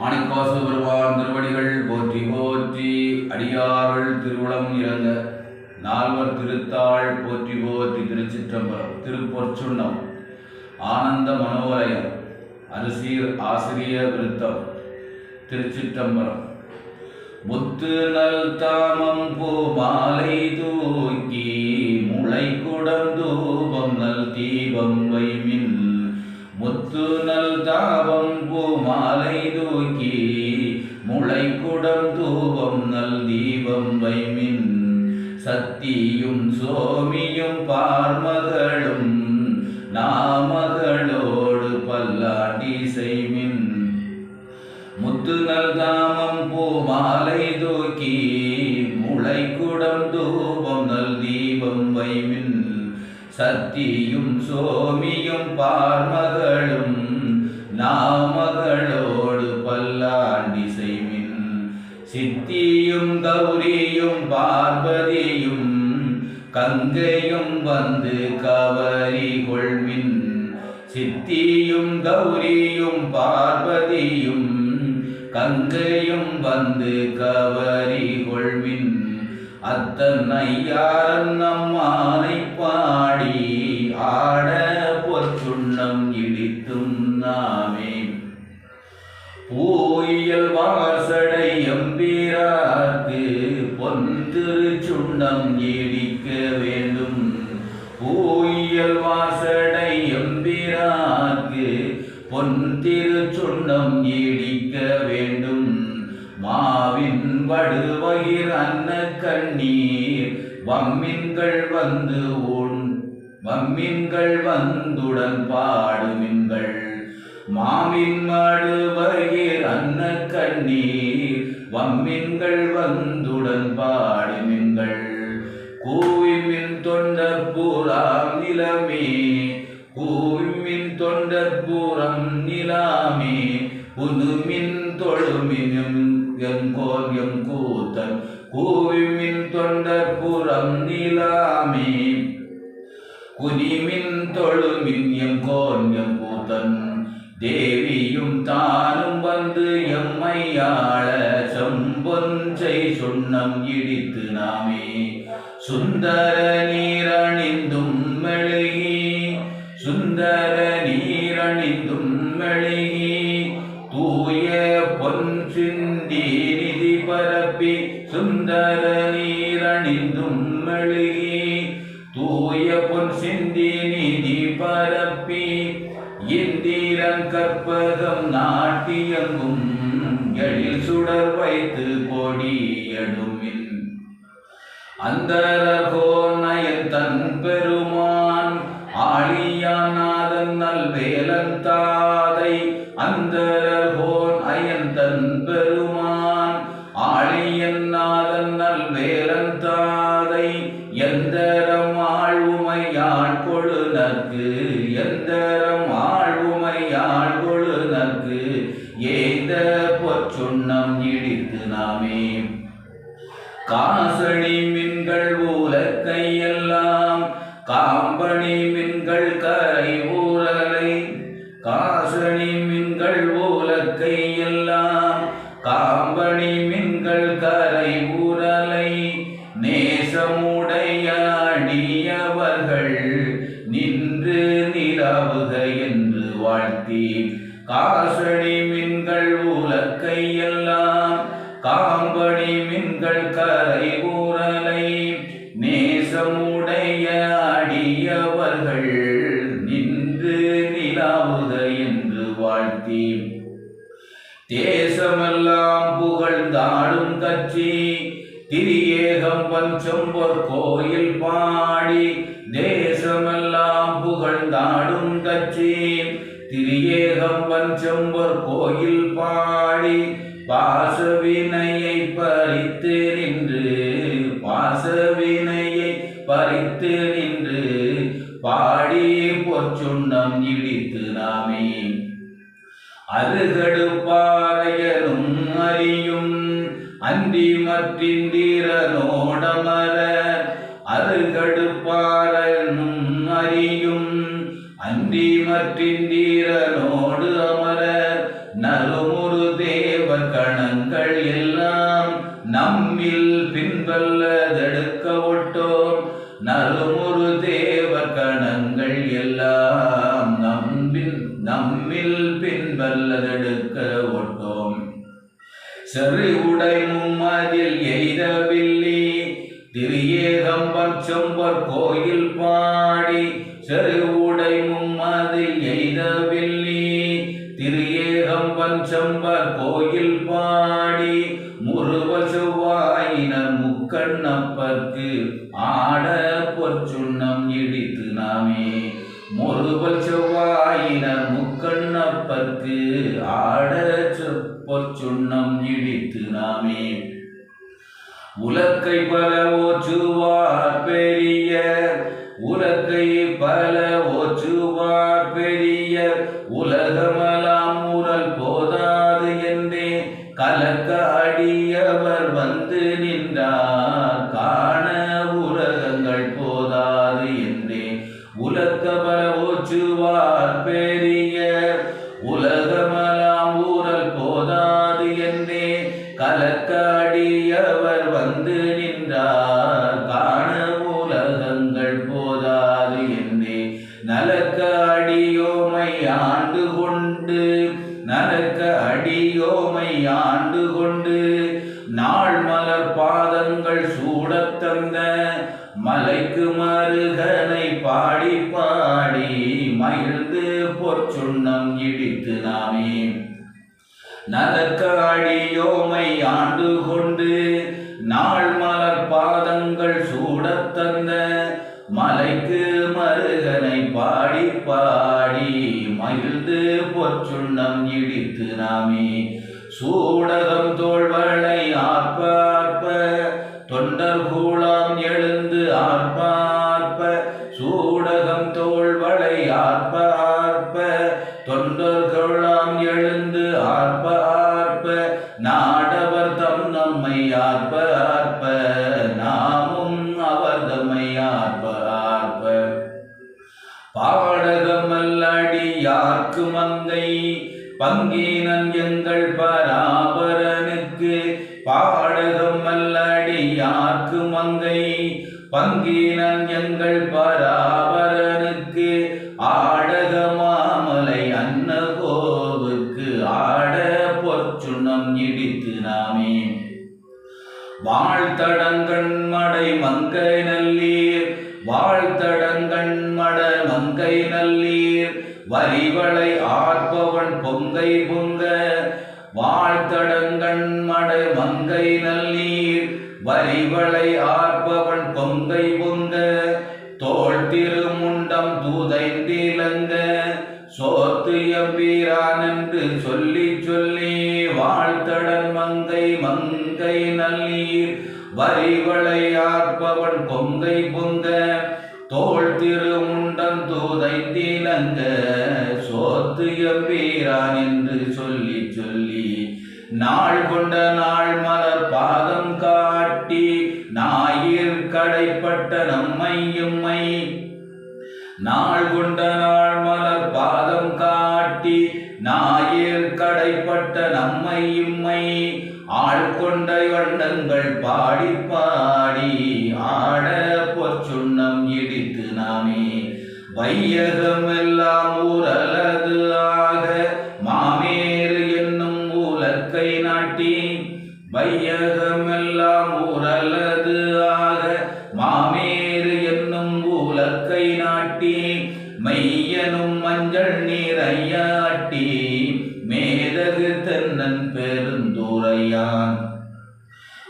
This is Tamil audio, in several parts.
மாணிக்காசு பெருமான் திருவடிகள் போற்றி போற்றி அடியார்கள் திருவுளம் இறந்த நால்வர் திருத்தாள் போற்றி போற்றி திருச்சிற்றம்பலம் திருப்பொற்சுண்ணம் ஆனந்த மனோலயம் அரிசீர் ஆசிரிய விருத்தம் திருச்சிற்றம்பலம். முத்து நல் தாமம் பூ மாலை தூக்கி முளை குடந்தூபம் நல் தீபம் வைமின் முத்து நல் கொம்பு மாலை தூக்கி முளை குடம் தூபம் நல் தீபம் வைமின். சத்தியும் சோமியும் பார்மகளும் நாமகளோடு பல்லாண்டி செய்மின். முத்து நல் தாமம் பூ மாலை தூக்கி முளை குடம் தூபம் நல் தீபம் வைமின். சத்தியும் சோமியும் பார்மகளும் நாமகளோடு பல்லாண்டி செய்வின் சித்தியும் கௌரியும் பார்வதியும் கங்கையும் வந்து கவரி கொள்வின் சித்தியும் கௌரியும் பார்வதியும் கங்கையும் வந்து கவரி கொள்வின் அத்தன் ஐயாரன் அம்மானை பாடி ஆட பொற்சுண்ணம் இடித்தும் நாமே பூயியல் வாசடை எம்பீராக்கு பொன் திருச்சுண்ணம் இடிக்க வேண்டும். பூயியல் வாசடை எம்பிராக்கு பொன் திருச்சுண்ணம் இடிக்க வேண்டும். மாவின் வடுவயிர் அன்ன கண்ணீர் வம்மின்கள் வந்து உன் வம்மின்கள் வந்துடன் பாடுமின்கள். மாமின் மடுவகிர் அன்ன கண்ணீர் வம்மின்கள் வந்துடன் பாடுமின்கள் கூவிமின் தொண்டர் பூராம் நிலமே கூவிமின் தொண்டர் பூரம் நிலாமே. புதுமின் தொழுமினும் எங்கோர் எம் கூத்தன் கூவிமின் தொண்டர் புறம் நிலாமே. குனிமின் தொழுமின் எங்கோன் தேவியும் தானும் வந்து எம்மையாள செம்பொன்றை சுண்ணம் இடித்து நாமே. சுந்தர நீரணிந்தும் மெழுகி சுந்தர நீரணிந்தும் மெழுகி தூய பொன் சிந்தி நிதி பரப்பி சுந்தர நீ கற்பகம் நாட்டியங்கும் எழில் சுடர் வைத்து கொடியடுமின் அந்தரகோன் நயன் தன் பெருமான் ஆழியானாதன் நல்வே நிலவுக என்று வாழ்த்தி காசடி மின்கள் உலக்கையெல்லாம் காம்படி மின்கள் கரை ஊரலை நேசமுடைய அடியவர்கள் நின்று நிலாவுக என்று வாழ்த்தி தேசமெல்லாம் புகழ்ந்தாடும் கட்சி திரியேகம் பஞ்சம்பொற் கோயில் பாடி திரியேகம் செம்பர் கோயில் பாடி பாசவினையை பறித்து நின்று பாசவினையை பறித்து நின்று பாடி பொற்சுண்ணம் இடித்து நாமே. அருகடு செறி உடை மும்மதில் எய்தவில்லி திரியேகம்பம் செம்பர் கோயில் பாடி செறி உடை மும்மதில் எய்தவில்லி திரியேகம்பம் செம்பர் கோயில் மலைக்கு மருகனை பாடி பாடி மகிழ்ந்து பொற்சுண்ணம் இடித்து நாமே. நலக்காடியோமை ஆண்டு கொண்டு நாள் மலர் பாதங்கள் சூடத் தந்த மலைக்கு மருகனை பாடி பாடி மகிழ்ந்து பொற்சுண்ணம் இடித்து நாமே. சூடகம் நாடவர் தம் நம்மை ஆர்ப்ப ஆர்ப்ப நாமும் அவர் தம்மை ஆர்ப்ப ஆர்ப்ப பாடகமல்லாடி யார்க்கு மங்கை பங்கீனன் எங்கள் பராபரனுக்கு. பாடகமல்லாடி அல்லடி மங்கை பங்கீனன் எங்கள் பரா வாழ்த்தடங்கண் மடை மங்கை நல்லீர் வாழ்த்தடங்கண் மட மங்கை நல்லீர் வரிவளை ஆர்பவன் பொங்கை பொங்க. வாழ்த்தடங்கண் மடை மங்கை நல்லீர் வரிவளை ஆர்பவன் பொங்கை பொங்க. தோல் திருமுண்டம் தூதைந்திலங்க. சோத்து எம்பீரான் என்று சொல்லி வரிவளை ஆர்ப்பவன் பொங்கை பொங்க தோல் தோள் தூதை தீலங்க சோத்து எம்பீரான் என்று சொல்லி சொல்லி நாள் கொண்ட நாள் மலர் பாதம் காட்டி ஞாயிற் கடைப்பட்ட நம்மை எம்மை. நாள் கொண்ட நாள் மலர் பாதம் காட்டி ஞாயிற் கடைப்பட்ட நம்மை இம்மை ஆழ்கொண்ட வண்ணங்கள் பாடி பாடி ஆட பொச்சுண்ணம் இடித்து நாமே. வையகம் எல்லாம்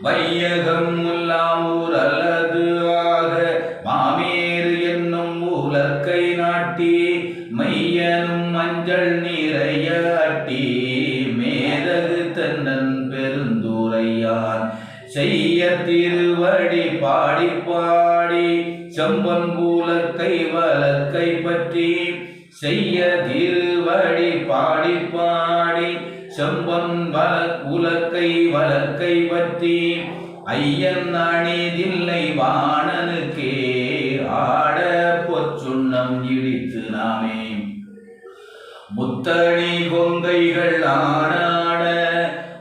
வையகம் எல்லாம் அல்லது ஆக மாமேறு என்னும் உலக்கை நாட்டி மையனும் மஞ்சள் நீரைய அட்டி மேதகு தன்னன் பெருந்துரையான் செய்ய திருவடி பாடி பாடி செம்பன் பூலக்கை வழக்கை பற்றி செய்ய திருவடி பாடி பாடி செம்பன் வல உலக்கை வலக்கை பற்றி ஐயன் அணிதில்லை வாணனுக்கே ஆட பொற்சுண்ணம் இடித்து நாமே. முத்தணி கொங்கைகள் ஆடாட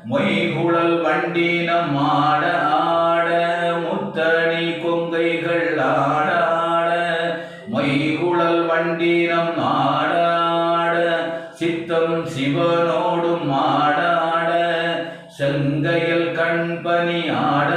மொய்குழல் வண்டி நம் ஆட ஆட முத்தணி கொங்கைகள் ஆடாட மொய்குழல் வண்டி நம் ஆடாட சித்தம் சிவன் ஆட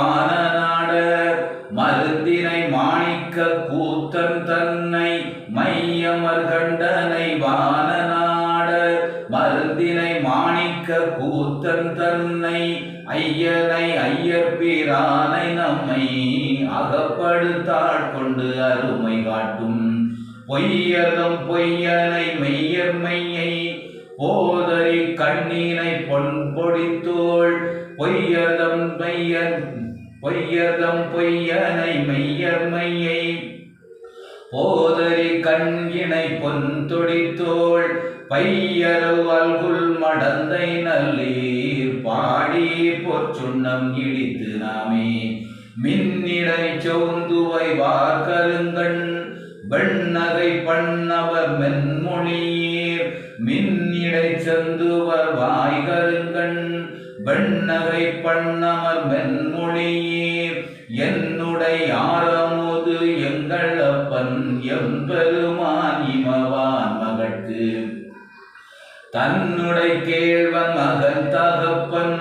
வானநாடர் மருந்தினை மாணிக்க கூத்தன் தன்னை மையமர் கண்டனை வானநாட மருந்தினை மாணிக்க கூத்தன் தன்னை ஐயனை ஐயற்பிரானை நம்மை அகப்படுத்தாள் கொண்டு அருமை காட்டும் பொய்யதம் பொய்யனை பையரவல்குள் நல்லீர் பாடி பொற்சுண்ணம் இடித்து நாமே. மின்னிடை சௌந்துவை வார்கருங்கண் வெண்ணகை பண்ணவர் மென்மொழியீர். மின்னிடை செந்துவர் வாய்கருங்கண் வெண்ணகை பண்ணவர் மென்மொழியீர். என்னுடைய ஆரமுது எங்கள் அப்பன் எம்பெருமான் இமவா. தன்னுடை கேழ்வன் மகன் தகப்பன்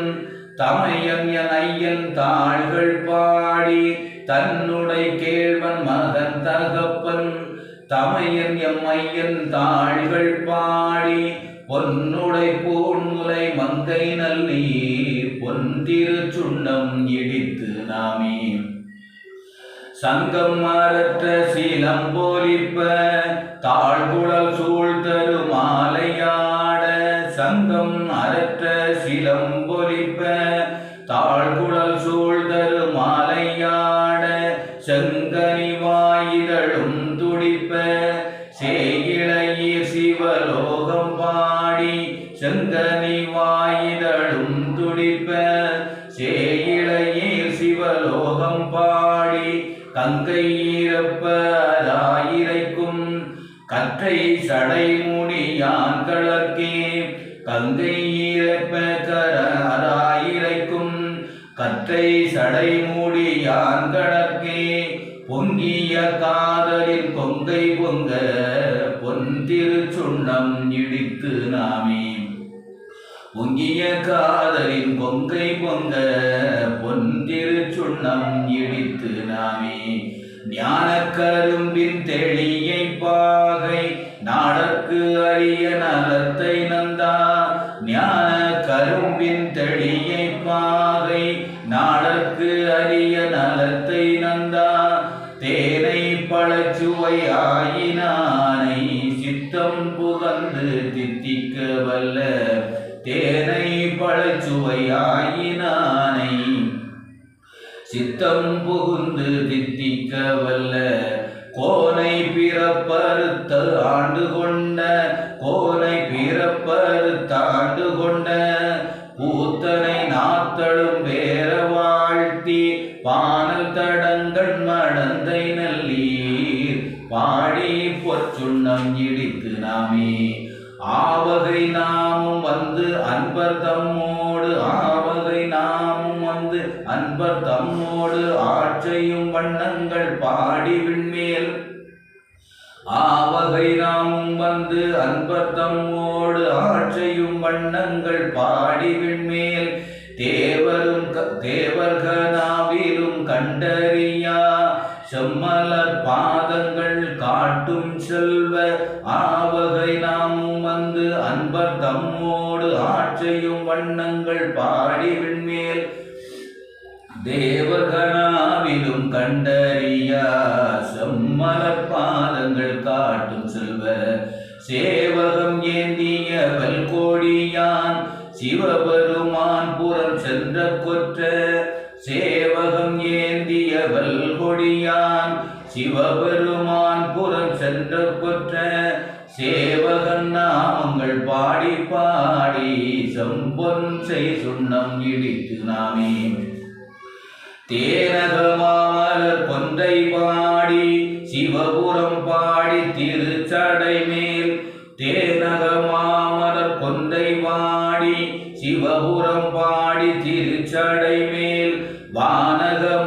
தமையன் என் ஐயன் தாள்கள் பாடி தன்னுடை கேழ்வன் மகன் தகப்பன் தமையன் எம் ஐயன் தாள்கள் பாடி பொன்னுடை பூண்முலை மங்கை நல்லி பொன் திருச்சுண்டம் இடித்து நாமே சங்கம் மாறற்ற சீலம் போலிப்ப தாழ்குழல் சூழ் தரு மாலையாட சங்கம் அறற்ற சிலம் பொலிப்ப தாழ்குழல் சூழ் மாலையாட செங்கனி வாயிதழும் துடிப்ப சேகிழையீர் சிவலோகம் பாடி செங்கனி வாயிதழும் துடிப்ப சேகிழையீர் சிவலோகம் பாடி கங்கை ஈரப்பதாயிரைக்கும் கற்றை சடைமுடியான் முடியான் கலர்க்கே கங்கை ஈரப்ப கராயிரைக்கும் கற்றை சடை மூடியான் கடற்கே பொங்கிய காதலின் கொங்கை பொங்க பொன் திருச்சுண்ணம் இடித்து நாமே. பொங்கிய காதலின் கொங்கை பொங்க பொன் திருச்சுண்ணம் இடித்து நாமே. ஞான கரும்பின் தெளியை பாகை நாடற்கு அரிய நலத்தை நந்தா கரும்பின் தெளியை பாகை நாடற்கு அரிய நலத்தை நந்தா. தேனை பழச்சுவை ஆயினானை சித்தம் புகந்து தித்திக்க வல்ல. தேனை பழச்சுவை ஆயினானை சித்தம் புகுந்து தித்திக்க வல்ல. கோனை பிறப்பறுத்த ஆண்டு கொண்ட கோனை பிறப்பறுத்த ஆண்டு கொண்ட நாத்தழும் பேர வாழ்த்தி பானல் தடங்கள் மடந்தை நல்லீர். பாடி பொற்சுண்ணம் இடித்து நாமே. ஆவகை நாமும் வந்து அன்பர் தம்மோடு ஆவகை நாமும் வந்து அன்பர் தம்மோடு ஆற்றையும் வண்ணங்கள் பாடி விண்மேல். ஆவகை நாமும் வந்து அன்பர் தம்மோடு ஆற்றையும் வண்ணங்கள் பாடி விண்மேல். தேவரும் க- தேவர்கனாவிலும் கண்டறியா. செம்மலர் பாதங்கள் காட்டும் செல்வ ஆவகை நாமும் வந்து அன்பர் தம்மோடு ஆட்சியும் வண்ணங்கள் பாடி விண்மேல். தேவகனாவிலும் கண்டறியா. செம்மலர் பாதங்கள் காட்டும் செல்வ சேவகம் ஏந்திய வல்கோடியான். சிவபெருமா புறம் சென்ற கொற்ற சேவகம் ஏந்திய வல்கொடியான் சிவபெருமான் புறம் சென்ற கொற்ற சேவகன் நாமங்கள் பாடி பாடி செம்பொன் செய் சுண்ணம் இடித்து நாமே. தேனகமாமலர் கொன்றை பாடி சிவபுரம் பாடி திருச்சடை மேல். தேனகமாமலர் கொன்றை பாடி சிவபுரம் பாடி திருச்சடை மேல் வானகம்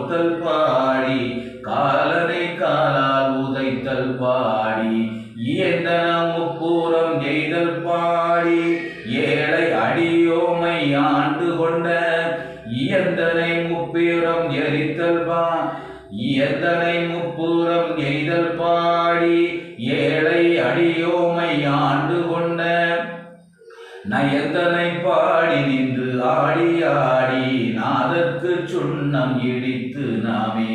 உரி பாடி காலனை காலால் உதைத்தல் பாடி இயந்தன முப்பூரம் எய்தல் பாடி ஏழை அடியோமை ஆண்டு கொண்ட இயந்தனை முப்பீரம் எரித்தல் பா இயந்தனை முப்பூரம் எய்தல் பாடி ஏழை அடியோமை ஆண்டு கொண்ட நயந்தனை சுண்ணம் இடித்து நாமே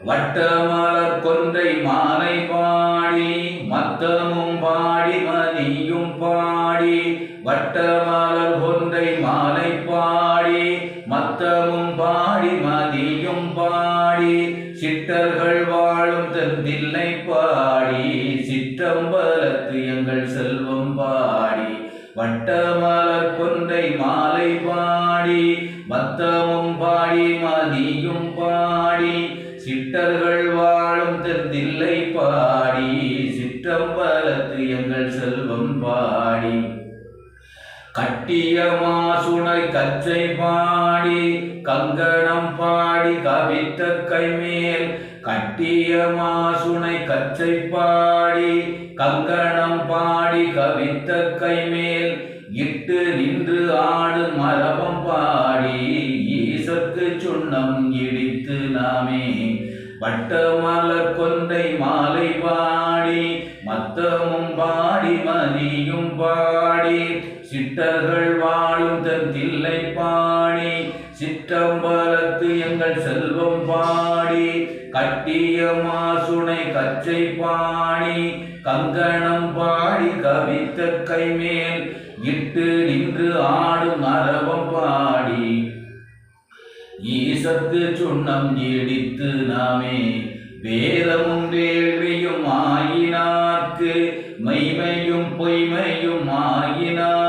வட்டமலர் கொன்றை மாலை பாடி மத்தமும் பாடி மதியும் பாடி வட்டமலர் கொன்றை மாலை பாடி மத்தமும் கட்டிய கச்சை பாடி கங்கணம் பாடி கவித்த கைமேல் கட்டியமாசுனை கச்சை பாடி கங்கணம் பாடி கவித்த கைமேல் இட்டு நின்று ஆடு மரபம் பாடி ஈசற்கு சுண்ணம் இடித்து நாமே. வட்டமலர் கொன்றை மாலை பாடி மத்தமும் பாடி மதியும் பாடி சித்தர்கள் வாழும் தன் தில்லை பாடி சிற்றம்பலத்து எங்கள் செல்வம் பாடி. கட்டிய மாசுனை கச்சை பாடி கங்கணம் பாடி கவித்த கைமேல் இட்டு நின்று ஆடும் அரவம் பாடி. ஈசத்து சுண்ணம் இடித்து நாமே வேதமும் வேள்வியும் ஆயினார்க்கு மெய்மையும் பொய்மையும் ஆயினார்க்கு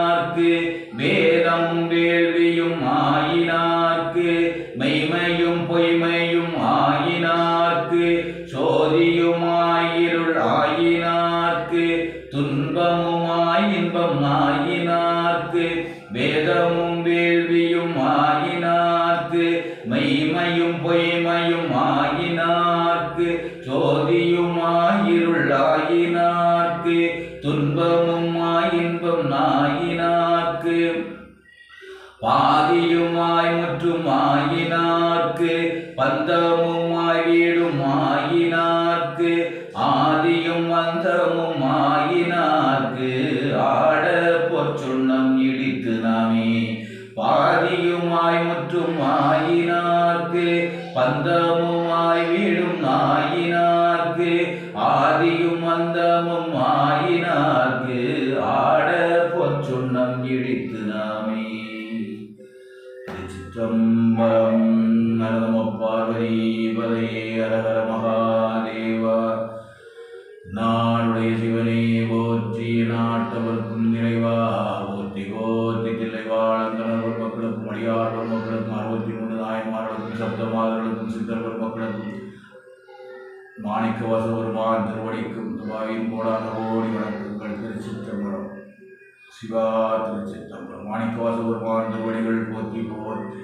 பாதியுமாய் முற்றும் ஆயினார் பந்தமுமாய் வீடும் ஆயினார்க்கு ஆதியும் அந்தமும் ஆயினார்க்கு ஆட பொற்சுண்ணம் இடித்து நாமே. பாதியுமாய் முற்றும் ஆயினார்க்கு பந்தமுமாய் வீடும் ஆயினார்க்கு ஆதியும் அந்தமும் ஆயினார் திருச்சிற்றம்பலம் நரதம பார்வதி பதையே அரஹர மகாதேவா நாளுடைய சிவனே போற்றி நாட்டவர்க்கும் நிறைவா போற்றி போற்றி தில்லை தில்லைவாழந்தனர் மக்களுக்கும் அடியார் மக்களுக்கும் அறுபத்தி மூணு நாயன்மார்களுக்கும் சப்தமாதர்களுக்கும் சித்தர்கள் மக்களுக்கும் மாணிக்க வாசபெருமான் திருவடிக்கும் துபாயின் கோடான கோடி வணக்கங்கள் திருச்சிற்றம்பலம். சிவா திருச்சிற்றம்பலம். மாணிக்க வாசபெருமான் திருவடிகள் போற்றி போற்றி.